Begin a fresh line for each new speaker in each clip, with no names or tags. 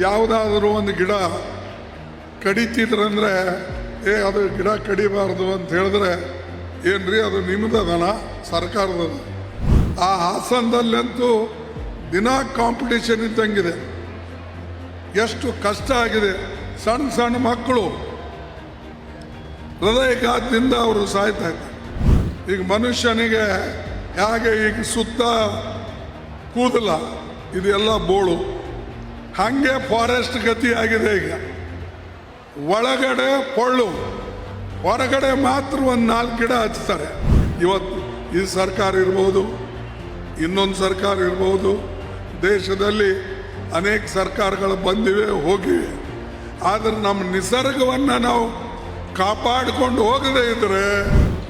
ಯಾವುದಾದ್ರೂ ಒಂದು ಗಿಡ ಕಡಿತಿದ್ರಂದ್ರೆ, ಏ, ಅದು ಗಿಡ ಕಡಿಬಾರ್ದು ಅಂತ ಹೇಳಿದ್ರೆ, ಏನ್ರಿ, ಅದು ನಿಮ್ಮದನ ಸರ್ಕಾರದದ. ಆ ಹಾಸನದಲ್ಲಂತೂ ದಿನ ಕಾಂಪಿಟೇಷನ್ ಇದ್ದಂಗಿದೆ. ಎಷ್ಟು ಕಷ್ಟ ಆಗಿದೆ. ಸಣ್ಣ ಸಣ್ಣ ಮಕ್ಕಳು ಹೃದಯಘಾತದಿಂದ ಅವರು ಸಾಯ್ತಾ ಇದ್ದಾರೆ. ಈಗ ಮನುಷ್ಯನಿಗೆ ಹೇಗೆ ಈಗ ಸುತ್ತ ಕೂದಲ ಇದೆಲ್ಲ ಬೋಳು. ಹಾಗೆ ಫಾರೆಸ್ಟ್ ಗತಿ ಆಗಿದೆ ಈಗ. ಒಳಗಡೆ ಪೊಳ್ಳು, ಹೊರಗಡೆ ಮಾತ್ರ ಒಂದು ನಾಲ್ಕು ಗಿಡ ಹಚ್ತಾರೆ. ಇವತ್ತು ಈ ಸರ್ಕಾರ ಇರ್ಬೋದು, ಇನ್ನೊಂದು ಸರ್ಕಾರ ಇರ್ಬೋದು, ದೇಶದಲ್ಲಿ ಅನೇಕ ಸರ್ಕಾರಗಳು ಬಂದಿವೆ, ಹೋಗಿವೆ. ಆದರೆ ನಮ್ಮ ನಿಸರ್ಗವನ್ನು ನಾವು ಕಾಪಾಡಿಕೊಂಡು ಹೋಗದೇ ಇದ್ರೆ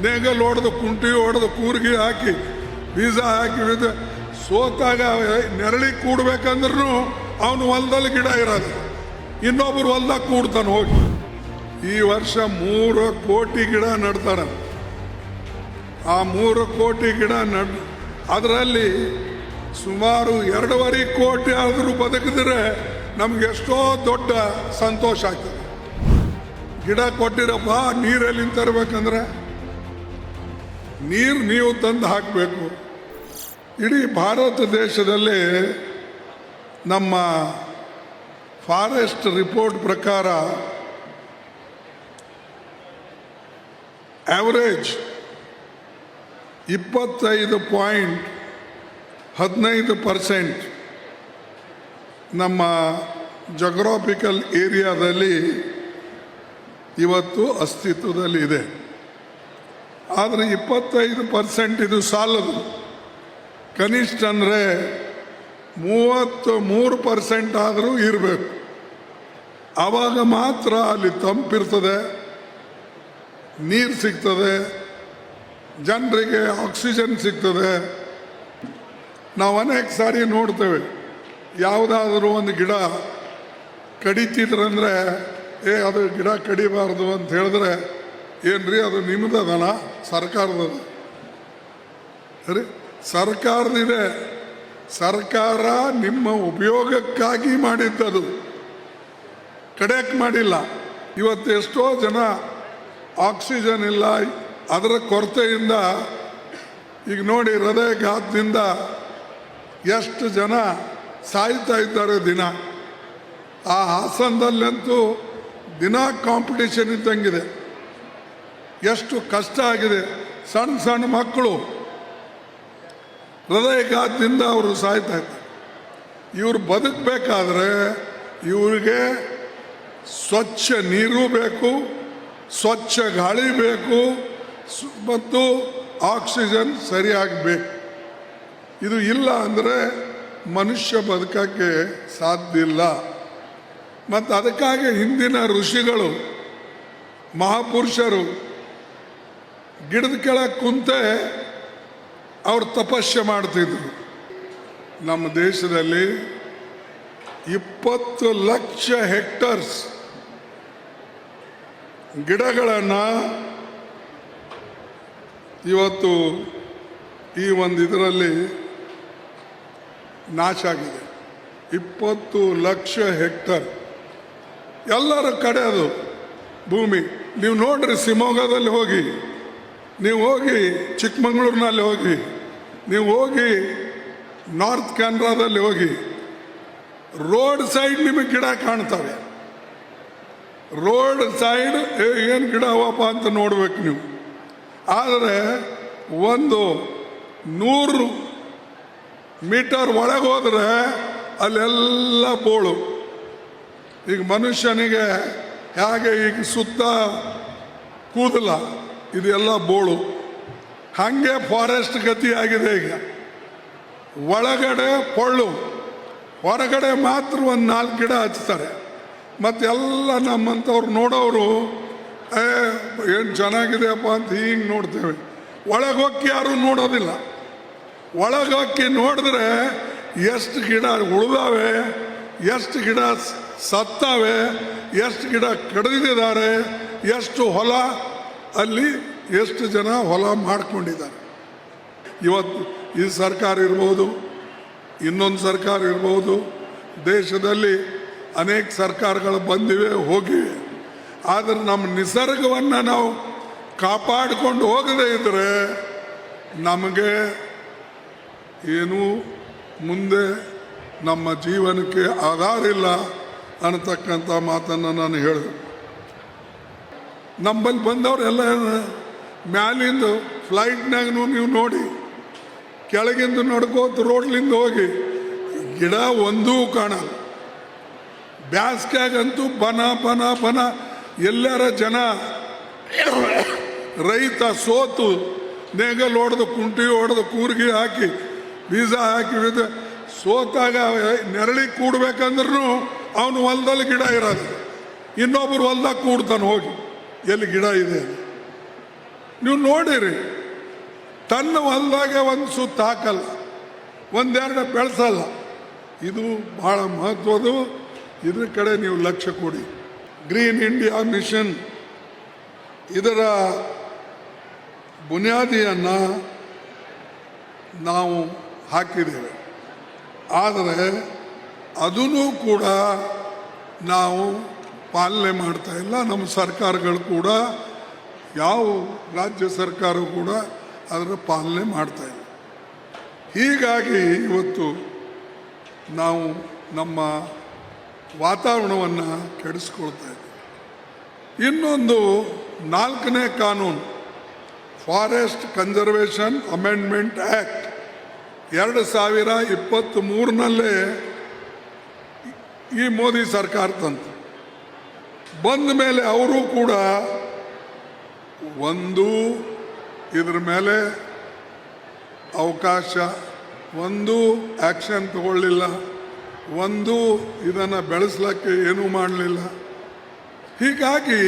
ನೇಗಲ್ ಹೊಡೆದು ಕುಂಟಿ ಹೊಡೆದು, ಕೂರ್ಗಿ ಹಾಕಿ, ಬೀಜ ಹಾಕಿ ಸೋತಾಗ ನೆರಳಿ ಕೂಡ್ಬೇಕಂದ್ರೂ ಅವನು ಹೊಲದಲ್ಲಿ ಗಿಡ ಇರೋದು. ಇನ್ನೊಬ್ರು ಹೊಲ್ದಾಗ ಕೂಡ್ತಾನೆ ಹೋಗಿ. ಈ ವರ್ಷ ಮೂರು ಕೋಟಿ ಗಿಡ ನಡ್ತಾನೆ. ಆ ಮೂರು ಕೋಟಿ ಗಿಡ ನಡ್, ಅದರಲ್ಲಿ ಸುಮಾರು ಎರಡೂವರೆ ಕೋಟಿ ಆದರೂ ಬದುಕಿದ್ರೆ ನಮ್ಗೆ ಎಷ್ಟೋ ದೊಡ್ಡ ಸಂತೋಷ ಆಗ್ತದೆ. ಗಿಡ ಕೊಟ್ಟಿರಪ್ಪ ನೀರಲ್ಲಿ ತರಬೇಕಂದ್ರೆ ನೀರು ನೀವು ತಂದು ಹಾಕಬೇಕು. ಇಡೀ ಭಾರತ ದೇಶದಲ್ಲಿ ನಮ್ಮ ಫಾರೆಸ್ಟ್ ರಿಪೋರ್ಟ್ ಪ್ರಕಾರ ಆವರೇಜ್ ಇಪ್ಪತ್ತೈದು ಪಾಯಿಂಟ್ ಹದಿನೈದು ಪರ್ಸೆಂಟ್ ನಮ್ಮ ಜಗ್ರಾಫಿಕಲ್ ಏರಿಯಾದಲ್ಲಿ ಇವತ್ತು ಅಸ್ತಿತ್ವದಲ್ಲಿ ಇದೆ. ಆದರೆ ಇಪ್ಪತ್ತೈದು ಪರ್ಸೆಂಟ್ ಇದು ಸಾಲದು. ಕನಿಷ್ಠ ಅಂದರೆ ಮೂವತ್ತು ಮೂರು ಪರ್ಸೆಂಟ್ ಆದರೂ ಇರಬೇಕು. ಆವಾಗ ಮಾತ್ರ ಅಲ್ಲಿ ತಂಪಿರ್ತದೆ, ನೀರು ಸಿಗ್ತದೆ, ಜನರಿಗೆ ಆಕ್ಸಿಜನ್ ಸಿಗ್ತದೆ. ನಾವು ಅನೇಕ ಸಾರಿ ನೋಡ್ತೇವೆ, ಯಾವುದಾದ್ರೂ ಒಂದು ಗಿಡ ಕಡಿತಿದ್ರಂದರೆ, ಏ, ಅದು ಗಿಡ ಕಡಿಬಾರ್ದು ಅಂತ ಹೇಳಿದ್ರೆ, ಏನ್ರಿ ಅದು ನಿಮ್ಮದದಲ್ಲ ಸರ್ಕಾರದ ಸರಿ, ಸರ್ಕಾರದಿದೆ. ಸರ್ಕಾರ ನಿಮ್ಮ ಉಪಯೋಗಕ್ಕಾಗಿ ಮಾಡಿದ್ದದು. ಕಡೆಕ್ ಮಾಡಿಲ್ಲ. ಇವತ್ತು ಎಷ್ಟೋ ಜನ ಆಕ್ಸಿಜನ್ ಇಲ್ಲ. ಅದರ ಕೊರತೆಯಿಂದ ಈಗ ನೋಡಿ ಹೃದಯಘಾತದಿಂದ ಎಷ್ಟು ಜನ ಸಾಯ್ತಾ ಇದ್ದಾರೆ ದಿನ. ಆ ಹಾಸನದಲ್ಲಂತೂ ದಿನ ಕಾಂಪಿಟೇಷನ್ ಇದ್ದಂಗಿದೆ. ಎಷ್ಟು ಕಷ್ಟ ಆಗಿದೆ. ಸಣ್ಣ ಸಣ್ಣ ಮಕ್ಕಳು ಹೃದಯಘಾತದಿಂದ ಅವರು ಸಾಯ್ತಾ ಇದ್ದಾರೆ. ಇವರು ಬದುಕಬೇಕಾದ್ರೆ ಇವರಿಗೆ ಸ್ವಚ್ಛ ನೀರು ಬೇಕು, ಸ್ವಚ್ಛ ಗಾಳಿ ಬೇಕು ಮತ್ತು ಆಕ್ಸಿಜನ್ ಸರಿಯಾಗಿ ಬೇಕು. ಇದು ಇಲ್ಲ ಅಂದರೆ ಮನುಷ್ಯ ಬದುಕಕ್ಕೆ ಸಾಧ್ಯ ಇಲ್ಲ. ಮತ್ತು ಅದಕ್ಕಾಗಿ ಹಿಂದಿನ ಋಷಿಗಳು, ಮಹಾಪುರುಷರು ಗಿಡದ ಕೆಳಗೆ ಕುಂತೆ ಅವ್ರು ತಪಸ್ಸೆ ಮಾಡ್ತಿದ್ರು. ನಮ್ಮ ದೇಶದಲ್ಲಿ ಇಪ್ಪತ್ತು ಲಕ್ಷ ಹೆಕ್ಟರ್ಸ್ ಗಿಡಗಳನ್ನು ಇವತ್ತು ಈ ಒಂದು ಇದರಲ್ಲಿ ನಾಶ ಆಗಿದೆ. ಇಪ್ಪತ್ತು ಲಕ್ಷ ಹೆಕ್ಟರ್. ಎಲ್ಲರ ಕಡೆ ಅದು ಭೂಮಿ. ನೀವು ನೋಡ್ರಿ ಶಿವಮೊಗ್ಗದಲ್ಲಿ ಹೋಗಿ, ನೀವು ಹೋಗಿ ಚಿಕ್ಕಮಗಳೂರಿನಲ್ಲಿ ಹೋಗಿ ನೀವು ಹೋಗಿ ನಾರ್ತ್ ಕ್ಯಾನ್ರಾದಲ್ಲಿ ಹೋಗಿ, ರೋಡ್ ಸೈಡ್ ನಿಮಗೆ ಗಿಡ ಕಾಣ್ತವೆ. ರೋಡ್ ಸೈಡ್ ಏನು ಗಿಡ ಅವಪ್ಪ ಅಂತ ನೋಡ್ಬೇಕು ನೀವು. ಆದರೆ ಒಂದು ನೂರು ಮೀಟರ್ ಒಳಗೆ ಹೋದರೆ ಅಲ್ಲೆಲ್ಲ ಬೋಳು ಈಗ ಮನುಷ್ಯನಿಗೆ ಹೇಗೆ ಈಗ ಸುತ್ತ ಕೂದಲ, ಇದೆಲ್ಲ ಬೋಳು. ಹಾಗೆ ಫಾರೆಸ್ಟ್ ಗತಿ ಆಗಿದೆ ಈಗ. ಒಳಗಡೆ ಪೊಳ್ಳು, ಹೊರಗಡೆ ಮಾತ್ರ ಒಂದು ನಾಲ್ಕು ಗಿಡ ಹಚ್ತಾರೆ. ಮತ್ತೆಲ್ಲ ನಮ್ಮಂಥವ್ರು ನೋಡೋರು, ಏ, ಏನು ಚೆನ್ನಾಗಿದೆಯಪ್ಪ ಅಂತ ಹೀಗೆ ನೋಡ್ತೇವೆ. ಒಳಗೆ ಹೋಗಿ ಯಾರೂ ನೋಡೋದಿಲ್ಲ. ಒಳಗೆ ಹೋಗಿ ನೋಡಿದ್ರೆ ಎಷ್ಟು ಗಿಡ ಉಳಿದಾವೆ, ಎಷ್ಟು ಗಿಡ ಸತ್ತಾವೆ, ಎಷ್ಟು ಗಿಡ ಕಡಿದಿದ್ದಾರೆ, ಎಷ್ಟು ಹೊಲ ಅಲ್ಲಿ ಎಷ್ಟು ಜನ ಹೊಲ ಮಾಡಿಕೊಂಡಿದ್ದಾರೆ. ಇವತ್ತು ಈ ಸರ್ಕಾರ ಇರ್ಬೋದು, ಇನ್ನೊಂದು ಸರ್ಕಾರ ಇರ್ಬೋದು, ದೇಶದಲ್ಲಿ ಅನೇಕ ಸರ್ಕಾರಗಳು ಬಂದಿವೆ, ಹೋಗಿವೆ. ಆದರೆ ನಮ್ಮ ನಿಸರ್ಗವನ್ನು ನಾವು ಕಾಪಾಡಿಕೊಂಡು ಹೋಗದೇ ಇದ್ದರೆ ನಮಗೆ ಏನೂ ಮುಂದೆ ನಮ್ಮ ಜೀವನಕ್ಕೆ ಆಧಾರ ಇಲ್ಲ ಅನ್ನತಕ್ಕಂಥ ಮಾತನ್ನು ನಾನು ಹೇಳಿದೆ. ನಮ್ಮಲ್ಲಿ ಬಂದವರೆಲ್ಲ ಮ್ಯಾಲಿಂದು ಫ್ಲೈಟ್ನಾಗೂ ನೀವು ನೋಡಿ, ಕೆಳಗಿಂದ ನಡ್ಕೋತ ರೋಡ್ಲಿಂದ ಹೋಗಿ, ಗಿಡ ಒಂದೂ ಕಾಣ ಬ್ಯಾಸ್ಗ್ಯಾಗಂತೂ ಬನ ಬನ ಬನ, ಎಲ್ಲರ ಜನ ರೈತ ಸೋತು, ನೇಗಲ್ ಹೊಡೆದು, ಕುಂಟಿ ಹೊಡೆದು, ಕೂರ್ಗಿ ಹಾಕಿ, ಬೀಜ ಹಾಕಿ ಸೋತಾಗ ನೆರಳಿ ಕೂಡ್ಬೇಕಂದ್ರೂ ಅವನು ಹೊಲದಲ್ಲಿ ಗಿಡ ಇರೋದು ಇನ್ನೊಬ್ರು ಹೊಲ್ದಾಗ ಕೂಡ್ತಾನೆ ಹೋಗಿ, ಎಲ್ಲಿ ಗಿಡ ಇದೆ. ನೀವು ನೋಡಿರಿ. ತನ್ನ ಹೊಲದಾಗೆ ಒಂದು ಸುತ್ತ ಹಾಕಲ್ಲ, ಒಂದೆರಡು ಬೆಳೆಸಲ್ಲ. ಇದು ಬಹಳ ಮಹತ್ವದ್ದು. ಇದ್ರ ಕಡೆ ನೀವು ಲಕ್ಷ್ಯ ಕೊಡಿ. ಗ್ರೀನ್ ಇಂಡಿಯಾ ಮಿಷನ್ ಇದರ ಬುನಿಯಾದಿಯನ್ನು ನಾವು ಹಾಕಿದ್ದೇವೆ. ಆದರೆ ಅದೂ ಕೂಡ ನಾವು ಪಾಲನೆ ಮಾಡ್ತಾ ಇಲ್ಲ. ನಮ್ಮ ಸರ್ಕಾರಗಳು ಕೂಡ ಯಾವ ರಾಜ್ಯ ಸರ್ಕಾರ ಕೂಡ ಅದರ ಪಾಲನೆ ಮಾಡ್ತಾ ಇಲ್ಲ. ಹೀಗಾಗಿ ಇವತ್ತು ನಾವು ನಮ್ಮ ವಾತಾವರಣವನ್ನು ಕೆಡಿಸ್ಕೊಳ್ತಾ ಇದ್ದೀವಿ. ಇನ್ನೊಂದು ನಾಲ್ಕನೇ ಕಾನೂನು ಫಾರೆಸ್ಟ್ ಕನ್ಸರ್ವೇಷನ್ ಅಮೆಂಡ್ಮೆಂಟ್ ಆ್ಯಕ್ಟ್ ಎರಡು ಸಾವಿರ ಇಪ್ಪತ್ತ್ ಮೂರನಲ್ಲೇ ಈ ಮೋದಿ ಸರ್ಕಾರ ತಂತು. ಬಂದ ಮೇಲೆ ಅವರು ಕೂಡ ಒಂದು, ಇದ್ರ ಮೇಲೆ ಅವಕಾಶ. ಒಂದು ಆ್ಯಕ್ಷನ್ ತಗೊಳ್ಳಿಲ್ಲ. ಒಂದು, ಇದನ್ನು ಬೆಳೆಸಲಿಕ್ಕೆ ಏನೂ ಮಾಡಲಿಲ್ಲ. ಹೀಗಾಗಿ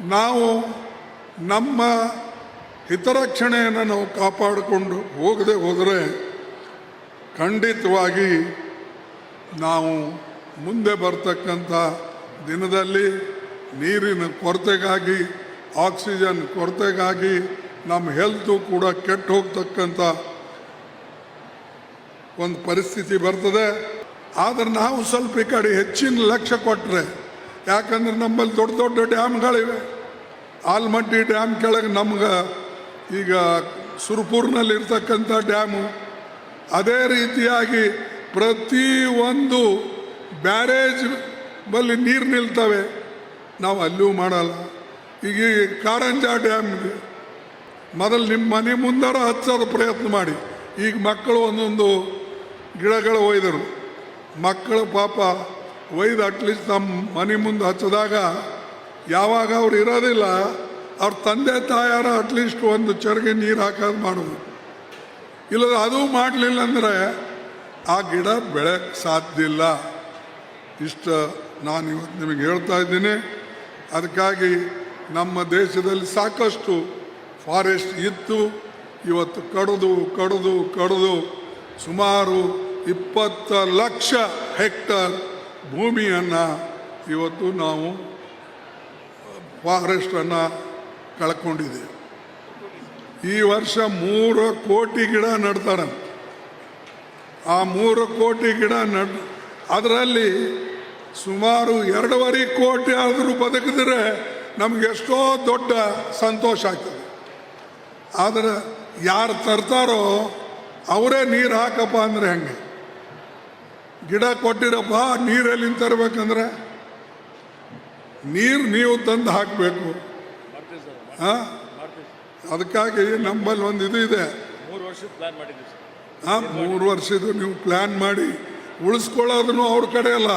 ನಾವು ನಮ್ಮ ಹಿತರಕ್ಷಣೆಯನ್ನು ನಾವು ಕಾಪಾಡಿಕೊಂಡು ಹೋಗದೆ ಹೋದರೆ ಖಂಡಿತವಾಗಿ ನಾವು ಮುಂದೆ ಬರ್ತಕ್ಕಂಥ ದಿನದಲ್ಲಿ ನೀರಿನ ಕೊರತೆಗಾಗಿ ಆಕ್ಸಿಜನ್ ಕೊರತೆಗಾಗಿ ನಮ್ಮ ಹೆಲ್ತು ಕೂಡ ಕೆಟ್ಟು ಹೋಗ್ತಕ್ಕಂಥ ಒಂದು ಪರಿಸ್ಥಿತಿ ಬರ್ತದೆ. ಆದರೆ ನಾವು ಸ್ವಲ್ಪ ಈ ಕಡೆ ಹೆಚ್ಚಿನ ಲಕ್ಷ್ಯ ಕೊಟ್ಟರೆ ಯಾಕಂದ್ರೆ ನಮ್ಮಲ್ಲಿ ದೊಡ್ಡ ದೊಡ್ಡ ಡ್ಯಾಮ್ಗಳಿವೆ. ಆಲ್ಮಟ್ಟಿ ಡ್ಯಾಮ್ ಕೆಳಗೆ ನಮ್ಗೆ ಈಗ ಸುರ್ಪುರ್ನಲ್ಲಿ ಇರ್ತಕ್ಕಂಥ ಡ್ಯಾಮು. ಅದೇ ರೀತಿಯಾಗಿ ಪ್ರತಿ ಒಂದು ಬ್ಯಾರೇಜ್ ಬಲ್ಲಿ ನೀರು ನಿಲ್ತವೆ. ನಾವು ಅಲ್ಲೂ ಮಾಡಲ್ಲ. ಈಗ ಈ ಕಾರಂಜ ಡ್ಯಾಮ್ ಇದೆ ಮೊದಲು ನಿಮ್ಮ ಮನೆ ಮುಂದಾರ ಹಚ್ಚೋದು ಪ್ರಯತ್ನ ಮಾಡಿ. ಈಗ ಮಕ್ಕಳು ಒಂದೊಂದು ಗಿಡಗಳು ಒಯ್ದರು. ಮಕ್ಕಳು ಪಾಪ ಒಯ್ದು ಅಟ್ಲೀಸ್ಟ್ ನಮ್ಮ ಮನೆ ಮುಂದೆ ಹಚ್ಚಿದಾಗ ಯಾವಾಗ ಅವ್ರು ಇರೋದಿಲ್ಲ, ಅವ್ರ ತಂದೆ ತಾಯಾರ ಅಟ್ಲೀಸ್ಟ್ ಒಂದು ಚರಿಗೆ ನೀರು ಹಾಕೋದು ಮಾಡೋದು. ಇಲ್ಲದ ಅದು ಮಾಡಲಿಲ್ಲ ಅಂದರೆ ಆ ಗಿಡ ಬೆಳೆಯಕ್ಕೆ ಸಾಧ್ಯ ಇಲ್ಲ. ಇಷ್ಟ ನಾನು ಇವತ್ತು ನಿಮಗೆ ಹೇಳ್ತಾ ಇದ್ದೀನಿ. ಅದಕ್ಕಾಗಿ ನಮ್ಮ ದೇಶದಲ್ಲಿ ಸಾಕಷ್ಟು ಫಾರೆಸ್ಟ್ ಇತ್ತು. ಇವತ್ತು ಕಡಿದು ಕಡಿದು ಕಡಿದು ಸುಮಾರು ಇಪ್ಪತ್ತ ಲಕ್ಷ ಹೆಕ್ಟರ್ ಭೂಮಿಯನ್ನು ಇವತ್ತು ನಾವು ಫಾರೆಸ್ಟನ್ನು ಕಳ್ಕೊಂಡಿದ್ದೀವಿ ಈ ವರ್ಷ ಮೂರು ಕೋಟಿ ಗಿಡ ನೆಡ್ತಾರೆ. ಆ ಮೂರು ಕೋಟಿ ಗಿಡ ನಡ್, ಅದರಲ್ಲಿ ಸುಮಾರು ಎರಡೂವರೆ ಕೋಟಿ ಆದರೂ ಬದುಕಿದ್ರೆ ನಮ್ಗೆ ಎಷ್ಟೋ ದೊಡ್ಡ ಸಂತೋಷ ಆಗ್ತದೆ ಆದರೆ ಯಾರು ತರ್ತಾರೋ ಅವರೇ ನೀರು ಹಾಕಪ್ಪ ಅಂದರೆ ಹೆಂಗೆ? ಗಿಡ ಕೊಟ್ಟಿರಪ್ಪ ನೀರೆಲ್ಲಿ ತರಬೇಕಂದ್ರೆ? ನೀರು ನೀವು ತಂದು ಹಾಕಬೇಕು. ಹಾಂ? ಅದಕ್ಕಾಗಿ ನಮ್ಮಲ್ಲಿ ಒಂದು ಇದು ಇದೆ.
ಮೂರು ವರ್ಷದ ಪ್ಲಾನ್ ಮಾಡಿದ್ವಿ ಸರ್.
ಹಾಂ ಮೂರು ವರ್ಷದ್ದು ನೀವು ಪ್ಲ್ಯಾನ್ ಮಾಡಿ ಉಳಿಸ್ಕೊಳ್ಳೋದನ್ನು ಅವ್ರ ಕಡೆ ಅಲ್ಲ.